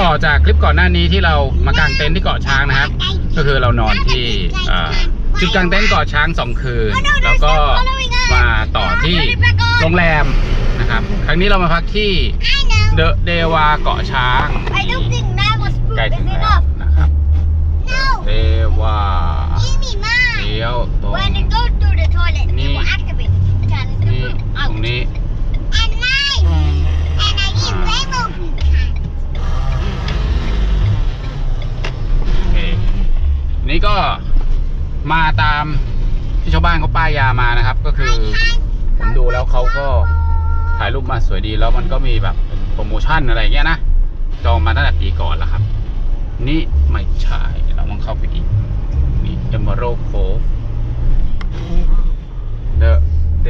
ต่อจากคลิปก่อนหน้านี้ที่เรามากางเต็นท์ที่เกาะช้างนะครับ ก็คือเรานอนที่เอ่อจุดกางเต็นท์เกาะช้างสองคืน แล้วก็มาต่อที่โรงแรมนะครับ ครั้งนี้เรามาพักที่ I know. เดอะเดวาเกาะช้าง I don't think that was ใกล้ food ถึ is งแล้ว enough. นะครับ No. เดวา Give me mine. เลี้ยวตรง When it goes through the toilet, it Ni. will activate the can is นี่ gonna ต put รง out. นี้ นี่ก็มาตามที่ชาวบ้านเขาป้ายยามานะครับ ก็คือผมดูแล้วเขาก็ถ่ายรูปมาสวยดีแล้วมันก็มีแบบโปรโมชั่นอะไรเงี้ยนะจองมาตั้งแต่ปีก่อนแล้วครับ นี่ไม่ใช่เราลองเข้าไปอีกนี่เอมเบโรโคเดอะเด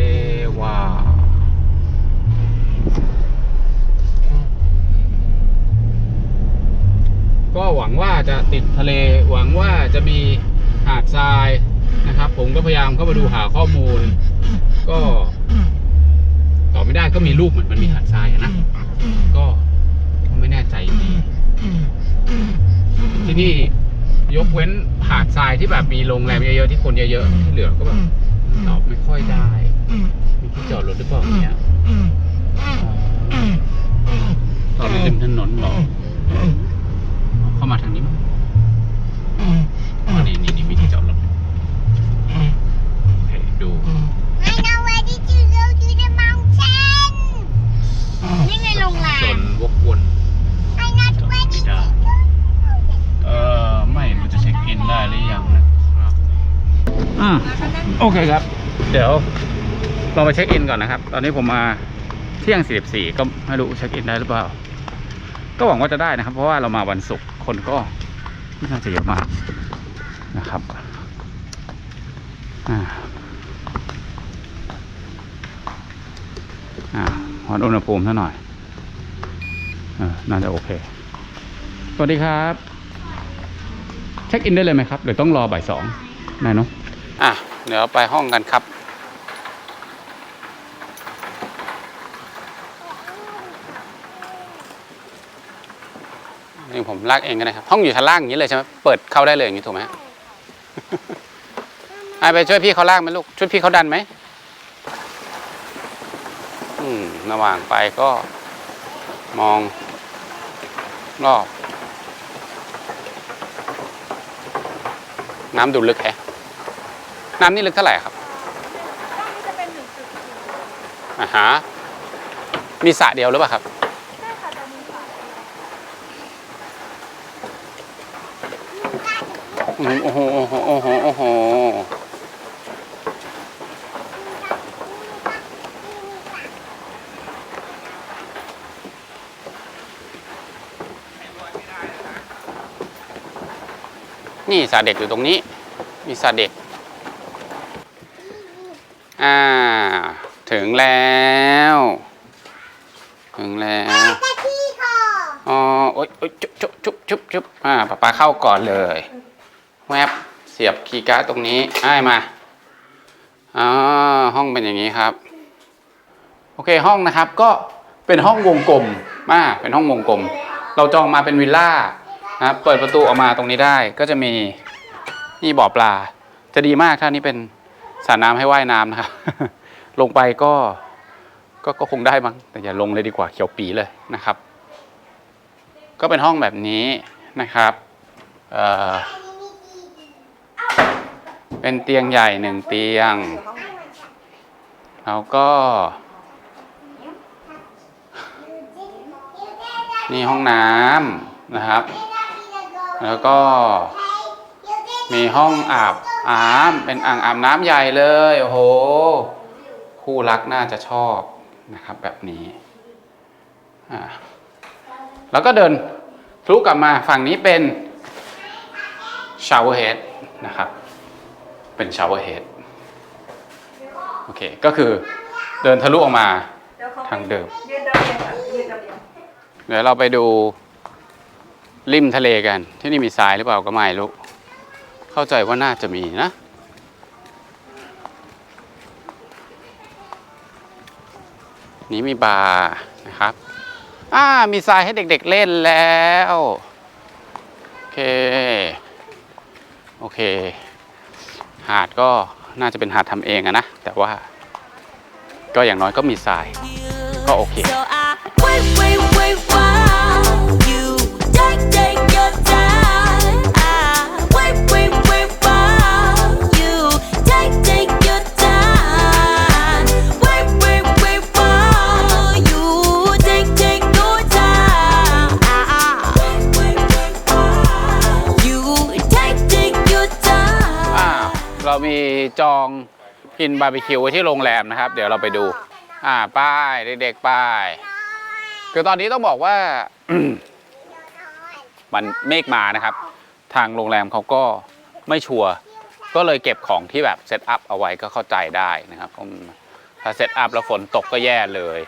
ก็หวังว่าจะติดทะเลหวังว่าจะมีหาดทรายนะครับ ผมก็พยายามเข้ามาดูหาข้อมูล ก็ตอบไม่ได้ก็มีรูปเหมือนมันมีหาดทรายนะก็ไม่แน่ใจดีที่นี่ยกเว้นหาดทรายที่แบบมีโรงแรมเยอะๆที่คนเยอะๆที่เหลือก็แบบตอบไม่ค่อยได้มีที่จอดรถหรือเปล่าเนี่ยอ๋อตอบในริมถนนหรอ เข้ามาทางนี้มั้งอ๋อนี่นี่นี่มีที่จอดรถโอเคดู I know ready to go to the mountain. นี่ไงโรงแรจมนวกวน I'm not ready to go. เออไม่รู้จะเช็คอินได้หรือยังนะครับอ่าโอเคครับ เดี๋ยวเราไปเช็คอินก่อนนะครับ ตอนนี้ผมมาเที่ยง 44 ก็ไม่รู้เช็คอินได้หรือเปล่า ก็หวังว่าจะได้นะครับ เพราะว่าเรามาวันศุกร์ คนก็ไม่น่าจะเยอะมากนะครับอ่าอ่าวัดอุณหภูมิซะหน่อยอน่าจะโอเค สวัสดีครับ เช็คอินได้เลยไหมครับหรือต้องรอบ่ายสองนายเนาะอะ เดี๋ยวไปห้องกันครับ นี่ผมลากเองก็ได้ครับห้องอยู่ชั้นล่างอย่างนี้เลยใช่ไหมเปิดเข้าได้เลยอย่างนี้ถูกไหมฮะไอไปช่วยพี่เขาลากไหมลูกช่วยพี่เขาดันไหมอืมระหว่างไปก็ มองรอบน้ำดูลึกแฮะน้ำนี่ลึกเท่าไหร่ครับอ่าฮะมีสระเดียวหรือเปล่าครับ โอ้โหโอ้โหโอ้โหโอ้โหนี่สระเด็กอยู่ตรงนี้ มีสระเด็ก อ่า ถึงแล้ว ถึงแล้วอ๋อโอ๊ยโอ๊ยจุ๊บจุ๊บจุ๊บจุ๊บจุ๊บอ่าป๊าป๊าเข้าก่อนเลย แวบเสียบคีย์การ์ดตรงนี้อ้ายมาอ๋อห้องเป็นอย่างนี้ครับ โอเคห้องนะครับก็เป็นห้องวงกลมมาเป็นห้องวงกลม เราจองมาเป็นวิลล่านะครับเปิดประตูออกมาตรงนี้ได้ก็จะมีนี่บ่อปลา จะดีมากถ้านี่เป็นสระน้ำให้ว่ายน้ำนะครับ ลงไปก็ก็ก็คงได้มั้งแต่อย่าลงเลยดีกว่าเขียวปีเลยนะครับ ก็เป็นห้องแบบนี้นะครับเอ่อ เป็นเตียงใหญ่หนึ่งเตียง แล้วก็ นี่ห้องน้ำนะครับ แล้วก็ มีห้องอาบน้ำเป็นอ่างอาบน้ำใหญ่เลย โอ้โห คู่รักน่าจะชอบนะครับแบบนี้อ่าแล้วก็เดินทะลุกลับมาฝั่งนี้เป็นชาวเฮดนะครับ เป็นชาวเวอร์เฮดโอเค ก็คือเดินทะลุออกมาทางเดิมยืดระเบียงค่ะยืดระเบียงเดี๋ยวเราไปดูริมทะเลกัน ที่นี่มีทรายหรือเปล่าก็ไม่รู้ เข้าใจว่าน่าจะมีนะนนี่มีบาร์นะครับ อ่า มีทรายให้เด็กๆเล่นแล้ว โอเค โอเค หาดก็น่าจะเป็นหาดทำเองอะนะ แต่ว่าก็อย่างน้อยก็มีทราย ก็โอเค So I wait, wait, wait while จองกินบาร์บีคิวไว้ที่โรงแรมนะครับ เดี๋ยวเราไปดู อ่าป้ายเด็กๆป้ายคือตอนนี้ต้องบอกว่ามันเมฆมานะครับ ทางโรงแรมเขาก็ไม่ชัวร์ก็เลยเก็บของที่แบบเซตอัพเอาไว้ก็เข้าใจได้นะครับถ้าเซตอัพแล้วฝนตกก็แย่เลย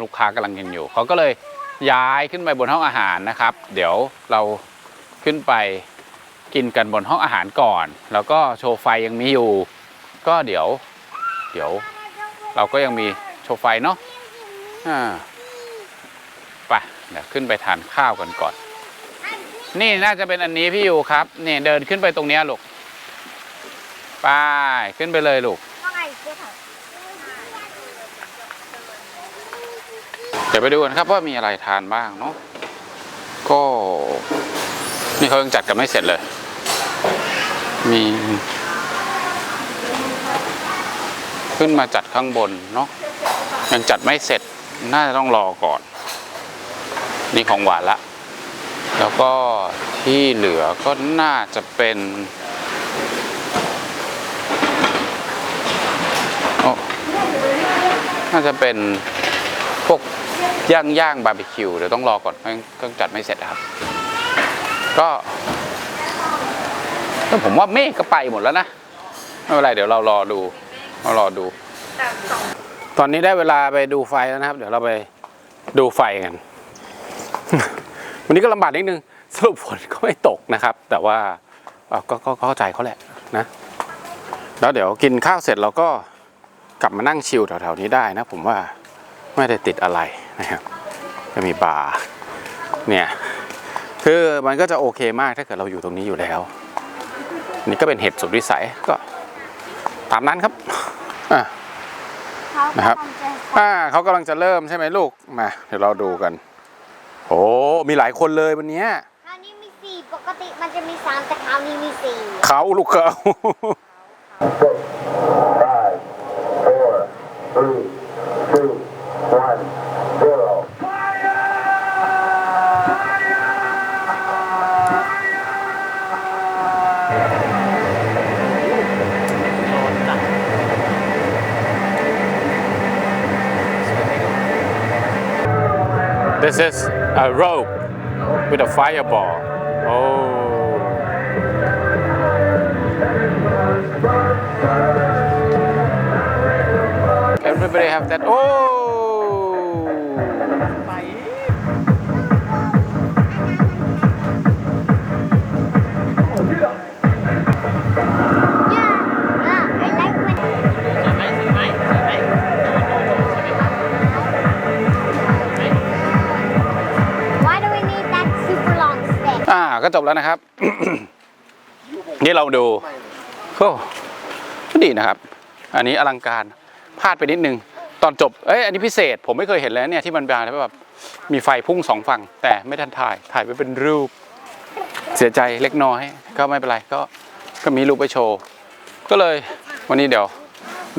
ลูกค้ากำลังกินอยู่เขาก็เลยย้ายขึ้นไปบนห้องอาหารนะครับ เดี๋ยวเราขึ้นไป กินกันบนห้องอาหารก่อน แล้วก็โชว์ไฟยังมีอยู่ ก็เดี๋ยว เดี๋ยว เราก็ยังมีโชว์ไฟเนาะอ่าไปเดี๋ยวขึ้นไปทานข้าวกันก่อน นี่น่าจะเป็นอันนี้พี่อยู่ครับนี่เดินขึ้นไปตรงเนี้ยลูกไปขึ้นไปเลยลูกเดี๋ยวไปดูกันครับว่ามีอะไรทานบ้างเนาะก็นี่เขายังจัดกันไม่เสร็จเลย มีขึ้นมาจัดข้างบนเนาะยังจัดไม่เสร็จน่าจะต้องรอก่อน นี่ของหวานละ แล้วก็ที่เหลือก็น่าจะเป็นโอ้น่าจะเป็นพวกย่างย่างบาร์บีคิวเดี๋ยวต้องรอก่อนเพราะเครื่องจัดไม่เสร็จครับ ก็ แต่ผมว่าเมฆก็ไปหมดแล้วนะไม่เป็นไรเดี๋ยวเรารอดูเรารอดู ตอนนี้ได้เวลาไปดูไฟแล้วนะครับ เดี๋ยวเราไปดูไฟกัน วันนี้ก็ลำบากนิดนึง สรุปฝนก็ไม่ตกนะครับ แต่ว่าก็ก็ก็เข้าใจเขาแหละนะ แล้วเดี๋ยวกินข้าวเสร็จเราก็กลับมานั่งชิลแถวๆนี้ได้นะ ผมว่าไม่ได้ติดอะไรนะครับก็มีบาร์เนี่ยคือมันก็จะโอเคมากถ้าเกิดเราอยู่ตรงนี้อยู่แล้ว นี่ก็เป็นเหตุสุดวิสัยก็ตามนั้นครับอะเขานะครับกำลังจะอ่าเขากำลังจะเริ่มใช่ไหมลูกมาเดี๋ยวเราดูกันโอ้มีหลายคนเลยวันเนี้ยคราวนี้มีสี่ปกติมันจะมีสามแต่คราวนี้มีสี่เขาลูกเขา This is a rope with a fireball. Oh. Everybody have that. Oh จบแล้วนะครับ นี่เราดูโอ้ก็ดีนะครับ อันนี้อลังการพลาดไปนิดนึง ตอนจบเอ้ยอันนี้พิเศษ ผมไม่เคยเห็นเลยเนี่ยที่มันบานแล้วแบบมีไฟพุ่งสองฝั่ง แต่ไม่ทันถ่ายถ่ายไปเป็นรูป เสียใจเล็กน้อย ก็ไม่เป็นไรก็ก็มีรูปไปโชว์ก็เลยวันนี้เดี๋ยว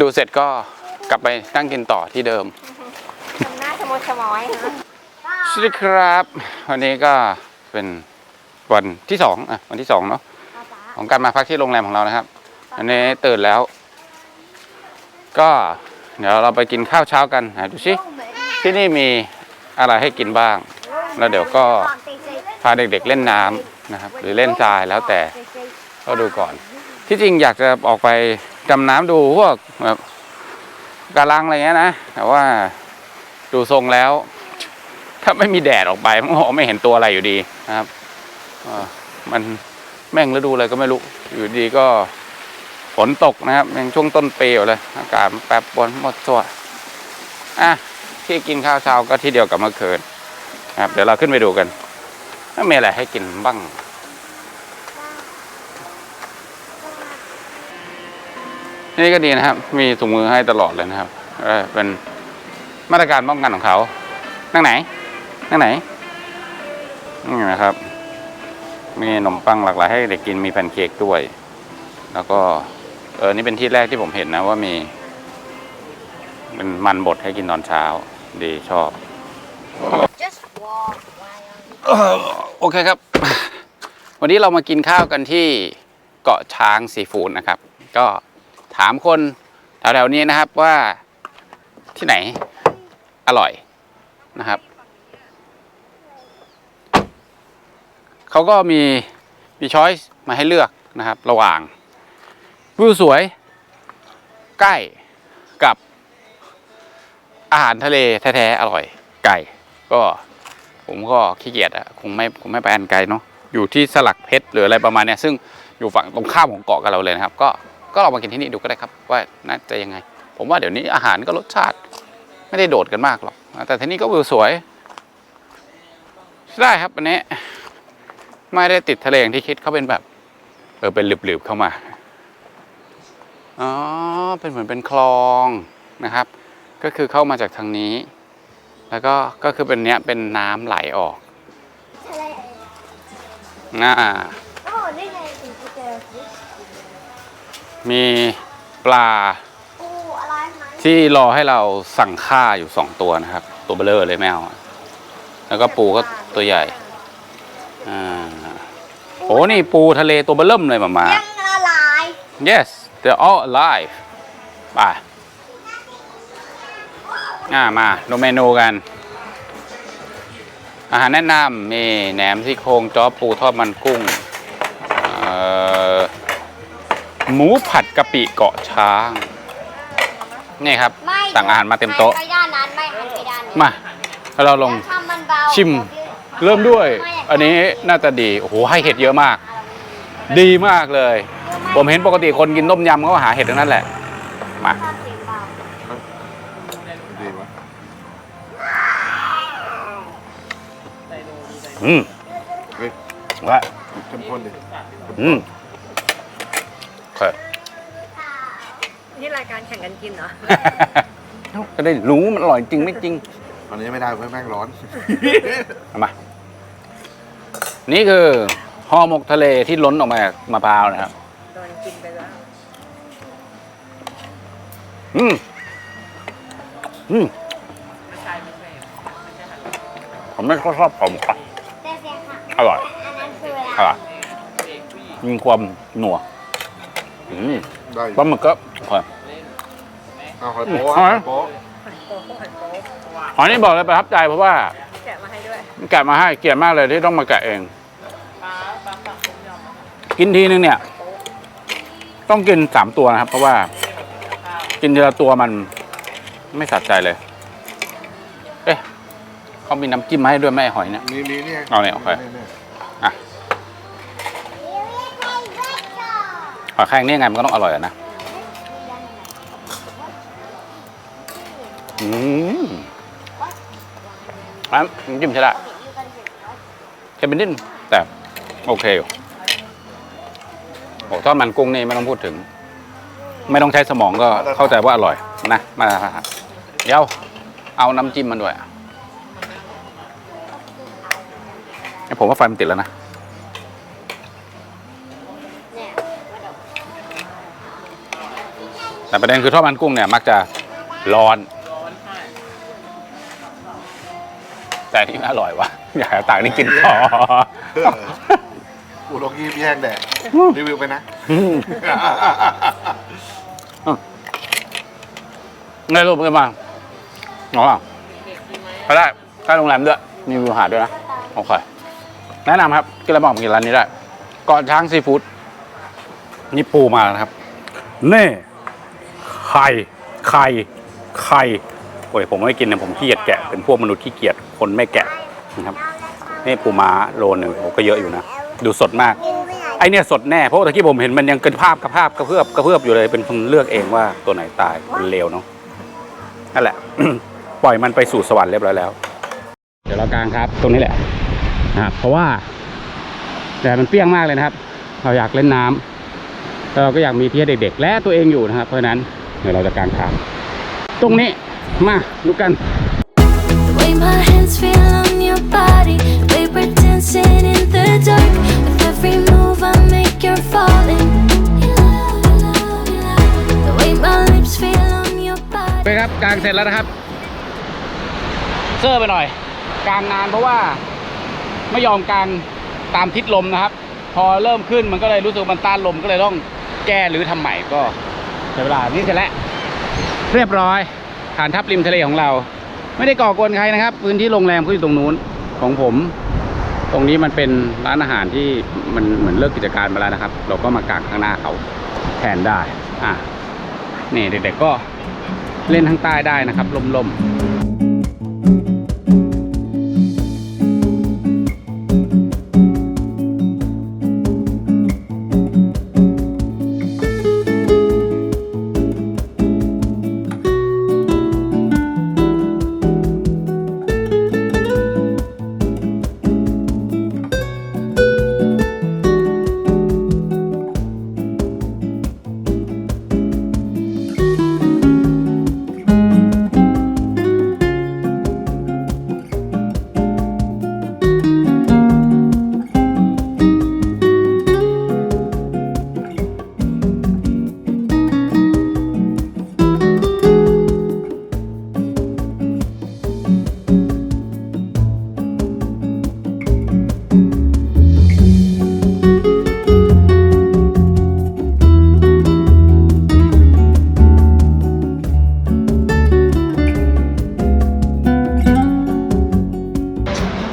ดูเสร็จก็กลับไปนั่งกินต่อที่เดิมทำหน้าชะมดชะม้อยนะสวัสดีครับ วันนี้ก็เป็น วันที่สองอะวันที่สองเนาะของการมาพักที่โรงแรมของเรานะครับ อันนี้ตื่นแล้ว ก็ เดี๋ยวเราไปกินข้าวเช้ากันไหนดูสิที่นี่มีอะไรให้กินบ้าง แล้วเดี๋ยวก็พาเด็กๆเล่นน้ำนะครับ หรือเล่นทรายแล้วแต่ก็ดูก่อน ที่จริงอยากจะออกไปดำน้ำดูพวกแบบกาลังอะไรเงี้ยนะแต่ว่าดูทรงแล้ว ถ้าไม่มีแดดออกไปมันก็ไม่เห็นตัวอะไรอยู่ดีนะครับเอ่อ มันแม่งฤดูอะไรก็ไม่รู้ อยู่ดีก็ฝนตกนะครับยังช่วงต้นปีอยู่เลย อากาศแปรปรวนหมดตัวอะที่กินข้าวเช้าก็ที่เดียวกับเมื่อคืนครับ เดี๋ยวเราขึ้นไปดูกันว่ามีอะไรให้กินบ้างนี่ก็ดีนะครับ มีถุงมือให้ตลอดเลยนะครับเออเป็นมาตรการป้องกันของเขา นั่งไหน นั่งไหนนี่นะครับ มีขนมปังหลากหลายให้เด็กกินมีแพนเค้กด้วย แล้วก็เออนี่เป็นที่แรกที่ผมเห็นนะว่ามีเป็นมันบดให้กินตอนเช้า ดีชอบ just walk why are เอ่อโอเคครับ วันนี้เรามากินข้าวกันที่เกาะช้างซีฟู้ดนะครับ ก็ถามคนแถวๆนี้นะครับว่าที่ไหนอร่อยนะครับ เขาก็มีมีช้อยส์มาให้เลือกนะครับ ระหว่างวิวสวย ใกล้กับอาหารทะเลแท้ๆอร่อยไก่ก็ผมก็ขี้เกียจอะคงไม่คงไม่ไปอันไกลเนาะอยู่ที่สลักเพชรหรืออะไรประมาณเนี้ยซึ่งอยู่ฝั่งตรงข้ามของเกาะกับเราเลยนะครับ ก็ก็ลองมากินที่นี่ดูก็ได้ครับ ว่าน่าจะยังไง ผมว่าเดี๋ยวนี้อาหารก็รสชาติ ไม่ได้โดดกันมากหรอกแต่ที่นี่ก็วิวสวยได้ครับอันนี้ ไม่ได้ติดทะเลอย่างที่คิดเขาเป็นแบบ เออเป็นหลืบๆเข้ามา อ๋อ เป็นเหมือนเป็นคลองนะครับ ก็คือเข้ามาจากทางนี้ แล้วก็ก็คือเป็นเนี้ยเป็นน้ำไหลออกทะเลอ่าโอ้นี่ไงถึงจะเจอฟิชมีปลาปูอะไรไหมที่รอให้เราสั่งค่าอยู่สองตัวนะครับ ตัวเบลเลอร์เลยแมวอะแล้วก็ปูก็ตัวใหญ่ อ่า โอ้นี่ปูทะเลตัวเบลเริ่มเลยหมามา ยังละลาย yes they're all alive ไปอ่ามาดูเมนูกัน อาหารแนะนำมีแหนมซี่โครงจ้อปูทอดมันกุ้งเอ่อหมูผัดกะปิเกาะช้าง นี่ครับ ไม่สั่งอาหารมาเต็มโต๊ะหันไปด้านนั้นไม่หันไปด้านนี้มาแล้วเราลง แล้วทำมันเบาชิม เริ่มด้วย อันนี้น่าจะดีโอ้โหให้เห็ดเยอะมาก ดีมากเลย ผมเห็นปกติคนกินต้มยำเขาหาเห็ดทั้งนั้นแหละมาชอบเสียงเบาดีวะอืมเฮ้ยว่าเข้มข้นดิอืมโอเคนี่รายการแข่งกันกินเหรอจะได้รู้มันอร่อยจริงไม่จริงต อนนี้ไม่ได้เพราะแม่งร้อน เอามา นี่คือห่อหมกทะเลที่ล้นออกมาจากมะพร้าวนะครับ โดนกินไปแล้ว อืม อืมผมไม่ค่อยชอบผมครับแต่เสียงค่ะอร่อย อันนั้นคือเวลาอร่อยมีความหนัว อืมได้ปลาหมึกก็อร่อย เอาหอยโป๊ะอืม หอยโป๊ะ โอ้โหหันโป๊ะอันนี้บอกเลยประทับใจเพราะว่าแกะมาให้ด้วยแกะมาให้เกลียดมากเลยที่ต้องมาแกะเองกินทีนึงเนี่ย ต้องกินสามตัวนะครับ เพราะว่ากินทีละตัวมันไม่สะใจเลย เอ๊ะเขามีน้ำจิ้มมาให้ด้วยไหมไอ้หอยเนี่ย มีมีเนี่ยเอาเนี่ยโอเคนี่ยหอยแครงนี่ยังไงมันก็ต้องอร่อยอะนะ อืมน้ำจิ้มใช่ได้เค็มเป็นนิดแต่โอเคอยู่โอ้ทอดมันกุ้งนี่ไม่ต้องพูดถึง ไม่ต้องใช้สมองก็เข้าใจว่าอร่อยนะมาเดี๋ยวเอาน้ำจิ้มมันด้วยผมว่าไฟมันติดแล้วนะแต่ประเด็นคือทอดมันกุ้งเนี่ยมักจะร้อน แต่อันนี่อร่อยวะอยากให้ต่างนี่กินต่ออุโรกีแย่งแดดรีวิวไปนะไงรูปกันบ้างอ๋อไปได้ใกล้โรงแรมด้วยมีวิวหาดด้วยนะ โอเค แนะนำครับกินอะไรบ้างกินร้านนี้ได้เกาะช้างซีฟู้ดนี่ปูมาแล้วนะครับ นี่ไข่ ไข่ ไข่ โอ้ยผมไม่กินนะผมขี้เกียจแกะเป็นพวกมนุษย์ขี้เกียจคนไม่แกะนะครับนี่ปูม้าโลหนึ่งโอ้ก็เยอะอยู่นะ ดูสดมากไอเนี่ยสดแน่เพราะตะกี้ผมเห็นมันยังกระภาพกระภาพกระเพื่อบกระเพื่อบอยู่เลยเป็นคนเลือกเองว่าตัวไหนตายคนเลวเนาะนั่นแหละ ปล่อยมันไปสู่สวรรค์เรียบร้อยแล้ว เดี๋ยวเรากางครับ ตรงนี้แหละนะครับเพราะว่าแดดมันเปรี้ยงมากเลยนะครับ เราอยากเล่นน้ำแล้วเราก็อยากมีที่ให้เด็กๆ และตัวเองอยู่นะครับ เพราะฉะนั้นเดี๋ยวเราจะกางครับตรงนี้ มาดูกัน The way my hands feel on your body, the way we're dancing in the dark. With every move I make, you're falling. in love, in love. The way my lips feel on your โอ body. เคครับกางเสร็จแล้วนะครับ เซอร์ไปหน่อยกางนานเพราะว่าไม่ยอมกางตามทิศลมนะครับ พอเริ่มขึ้นมันก็เลยรู้สึกมันต้านลมก็เลยต้องแก้หรือทำใหม่ก็ใช้เวลานี่เสร็จแล้วเรียบร้อย ฐานทัพริมทะเลของเรา ไม่ได้ก่อกวนใครนะครับ พื้นที่โรงแรมก็อยู่ตรงนู้นของผม ตรงนี้มันเป็นร้านอาหารที่มันเหมือนเลิกกิจการไปแล้วนะครับ เราก็มากางข้างหน้าเขาแทนได้อะนี่เด็กๆก็เล่นทางใต้ได้นะครับลมๆ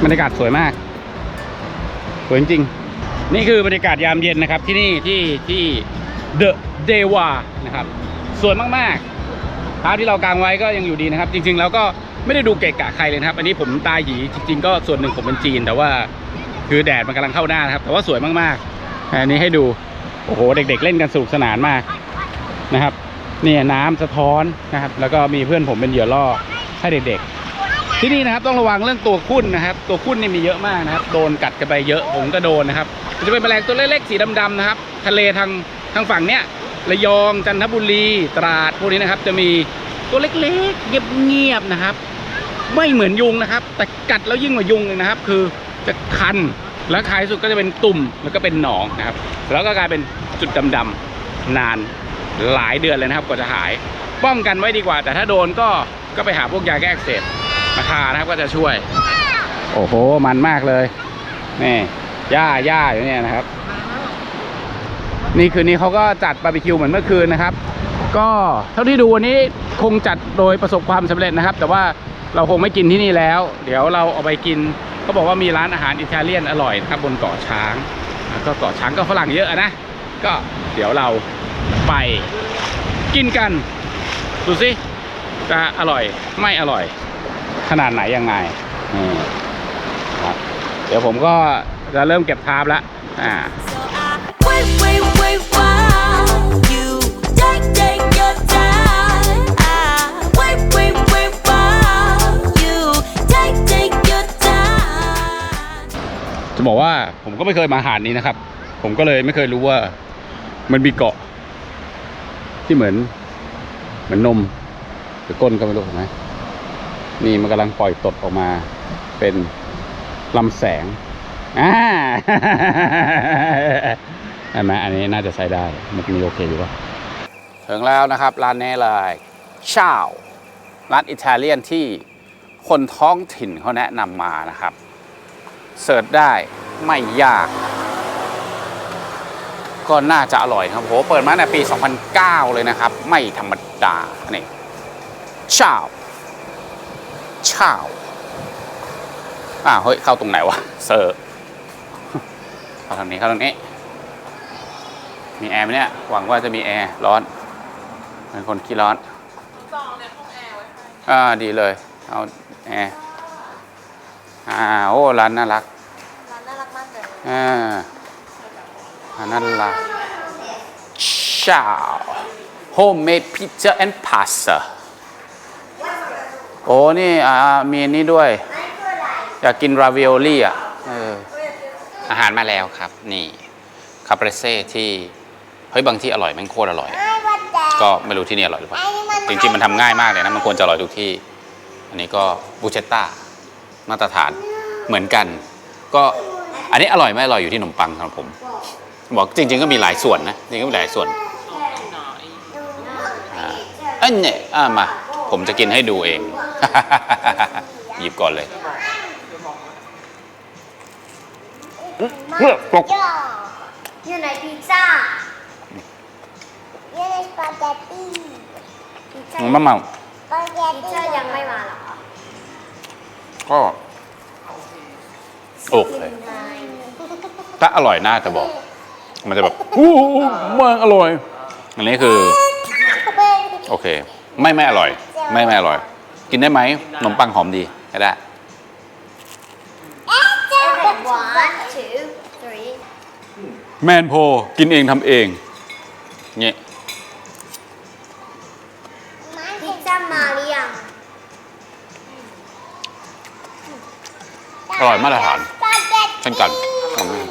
บรรยากาศสวยมาก สวยจริงๆ นี่คือบรรยากาศยามเย็นนะครับ ที่นี่ที่ที่เดอะเดวานะครับ สวยมากๆภาพที่เรากางไว้ก็ยังอยู่ดีนะครับ จริง ๆ แล้วก็ไม่ได้ดูเกะกะใครเลยนะครับ อันนี้ผมตาหยีจริง ๆ ก็ส่วนหนึ่งผมเป็นจีน แต่ว่าคือแดดมันกำลังเข้าหน้านะครับ แต่ว่าสวยมากๆ อันนี้ให้ดูโอ้โหเด็ก ๆ เล่นกันสนุกสนานมากนะครับนี่น้ำสะท้อนนะครับ แล้วก็มีเพื่อนผมเป็นเหยื่อล่อให้เด็กๆ ที่นี่นะครับต้องระวังเรื่องตัวคุ้นนะครับ ตัวคุ้นนี่มีเยอะมากนะครับ โดนกัดกันไปเยอะผมก็โดนนะครับมันจะเป็นแมลงตัวเล็กๆสีดำๆนะครับ ทะเลทางทางฝั่งเนี้ยระยองจันทบุรีตราดพวกนี้นะครับ จะมีตัวเล็กๆเงียบๆนะครับ ไม่เหมือนยุงนะครับ แต่กัดแล้วยิ่งกว่ายุงเลยนะครับ คือจะคันแล้วท้ายสุดก็จะเป็นตุ่มแล้วก็เป็นหนองนะครับ แล้วก็กลายเป็นจุดดำๆนานหลายเดือนเลยนะครับกว่าจะหาย ป้องกันไว้ดีกว่า แต่ถ้าโดนก็ก็ไปหาพวกยาแก้อักเสบ มาทานะครับก็จะช่วย โอ้โห มันมากเลย นี่หญ้าหญ้าอยู่เนี่ยนะครับ นี่คืนนี้เขาก็จัดบาร์บีคิวเหมือนเมื่อคืนนะครับ ก็เท่าที่ดูวันนี้คงจัดโดยประสบความสำเร็จนะครับ แต่ว่าเราคงไม่กินที่นี่แล้ว เดี๋ยวเราเอาไปกินเขาบอกว่ามีร้านอาหารอิตาเลียนอร่อยนะครับบนเกาะช้าง ก็เกาะช้างก็ฝรั่งเยอะนะ ก็เดี๋ยวเราไปกินกัน ดูสิจะอร่อยไม่อร่อย ขนาดไหนยังไงนี่ครับเดี๋ยวผมก็จะเริ่มเก็บทาร์ปแล้วอ่า So I wait, wait, wait while you take, take your time. I wait, wait, wait while you take, take your time. จะบอกว่าผมก็ไม่เคยมาหาดนี้นะครับ ผมก็เลยไม่เคยรู้ว่า มันมีเกาะ ที่เหมือน เหมือนนมหรือก้นก็ไม่รู้เห็นไหม นี่มันกำลังปล่อยตดออกมา เป็นลำแสงอ่าเห็นไหมอันนี้น่าจะใช้ได้มันมีโอเคอยู่ป่ะถึงแล้วนะครับ ร้านนี้เลยชาวร้านอิตาเลียนที่คนท้องถิ่นเขาแนะนำมานะครับเสิร์ชได้ไม่ยาก ก็น่าจะอร่อยครับโหเปิดมาในปี 2009 เลยนะครับ ไม่ธรรมดานี่ชาว ชาวอ้าวเฮ้ยเข้าตรงไหนวะเสิร์ฟเข้าทางนี้เข้าทางนี้ มีแอร์ไหมเนี่ย หวังว่าจะมีแอร์ร้อนเป็นคนขี้ร้อนจองในห้องแอร์ไว้อ่าดีเลย เอาแอร์อ่าโอ้ร้านน่ารักร้านน่ารักมากเลยอ่าอันนั้นละชาว homemade pizza and pasta โอ้นี่อ่ามีอันนี้ด้วย อยากกินราวิโอลี่อะเอออาหารมาแล้วครับ นี่คาเปรเซ่ที่เฮ้ยบางที่อร่อยแมันโคตรอร่อยไอ้วันแดงก็ไม่รู้ที่นี่อร่อยหรือเปล่าไอ้นี่มันจริงๆมันทำง่ายมากเลยนะมันควรจะอร่อยทุกที่ อันนี้ก็บูเชตต้ามาตรฐานเหมือนกัน ก็อันนี้อร่อยไม่อร่อยอยู่ที่ขนมปังสำหรับผม บอกจริง ๆ ก็มีหลายส่วนนะจริงๆก็มีหลายส่วนอ่าอันเนี่ยอ่ามาผมจะกินให้ดูเอง หยิบก่อนเลยมันจ่ออยู่ในพิซซ่าอยู่ในสปาเกตตี้พิซซ่ามะเมาสปาเกตตี้ยังไม่มาหรอก็โอเคถ้าอร่อยน่าจะบอก มันจะแบบอู้หูมันอร่อย อันนี้คือ โอเค ไม่ไม่อร่อย ไม่ไม่อร่อย กินได้ไหมขนมปังหอมดีก็ได้ One, two, three. แมนโพกินเองทำเองเนี่ยพิซซ่ามาหรือยังอร่อยมาตรฐานสปาเกตตี้เช่นกันอืม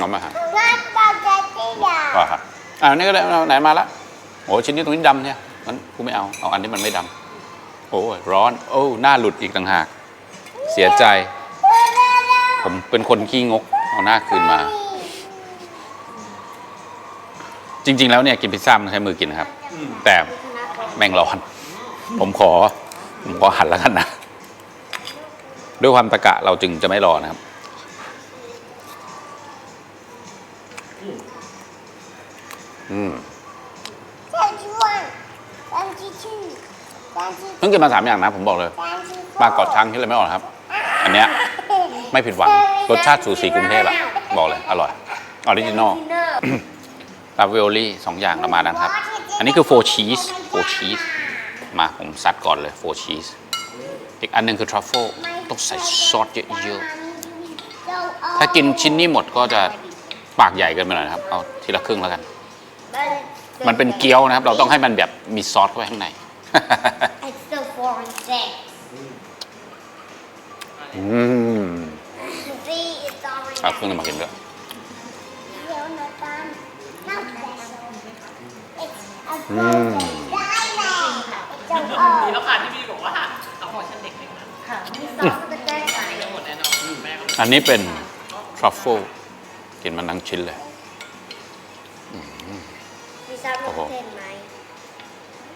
น้องมาหาร้านสปาเกตตี้อะก็ครับอ่านี่ก็ได้เอาไหนมาละโอ้ชิ้นนี้ตรงนี้ดำเนี่ยงั้นกูไม่เอาเอาอันที่มันไม่ดำ โอ้ยร้อนโอ้หน้าหลุดอีกต่างหาก เสียใจ ผมเป็นคนขี้งก เอาหน้าคืนมา จริง ๆ แล้วเนี่ยกินพิซซ่ามันใช้มือกินนะครับ แต่แม่งร้อน ผมขอ ผมขอหันแล้วกันนะ ด้วยความตะกะเราจึงจะไม่รอนะครับอืม เพิ่งกินมาสามอย่างนะผมบอกเลย三十ปลากอดช้างที่เลยไม่ออกครับ อันเนี้ยไม่ผิดหวังรสชาติสูสีกรุงเทพอะบอกเลยอร่อยออริจินอลลาวิโอลี่สองอย่างเรามาแล้วครับ อันนี้คือโฟชีสโฟชีสมาผมซัดก่อนเลยโฟชีสอีกอันหนึงคือทรัฟเฟิลต้องใส่ซอสเยอะๆถ้ากินชิ้นนี้หมดก็จะปากใหญ่เกินไปหน่อยนะครับ เอาทีละครึ่งแล้วกัน มันเป็นเกี๊ยวนะครับ เราต้องให้มันแบบมีซอสเข้าไปข้างใน It's still four and six. อืม See, it's already. เอาเครื่องนี้มากินด้วย Jonathan, not special. It's a Mm. golden diamond. It's a ดีแล้ว oh. ค่ะที่พี่บอกว่าเอาพอชั่นเด็กไหมคะค่ะมีซอสสเต็กไก่หมดแน่นอนแม่ก็อันนี้เป็นทรัฟเฟิลกินมันทั้งชิ้นเลย มีซอสมะเขือเทศไหม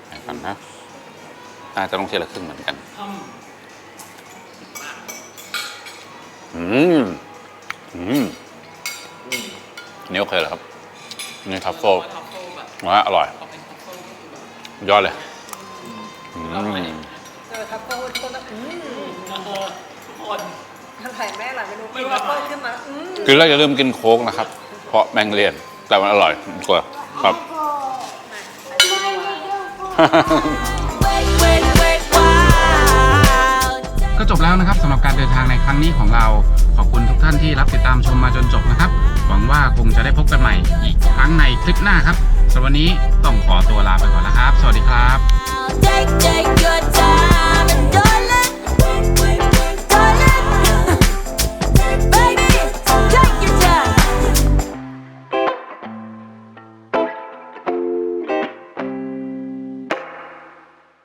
เหมือนกันนะ น่าจะต้องทีละครึ่งเหมือนกันอืมอืมอันนี่โอเคเหรอครับอันนี่ทัฟเฟิลทัฟเฟิลแบบว่าอร่อยเขาเป็นทัฟเฟิลก็คือแบบยอดเลยอืมเจอทัฟเฟิลคนละอืมเออทุกคนไข่แม่อร่อยไม่รู้กินทัฟเฟิลขึ้นมาอืมคือเราอย่าลืมกินโค้กนะครับ เพราะแมงเลียนแต่มันอร่อยกว่าครับ Wait, wait, ก็จบแล้วนะครับสำหรับการเดินทางในครั้งนี้ของเรา ขอบคุณทุกท่านที่รับติดตามชมมาจนจบนะครับ หวังว่าคงจะได้พบกันใหม่อีกครั้งในคลิปหน้าครับสำหรับวันนี้ต้องขอตัวลาไปก่อนแล้วครับ สวัสดีครับ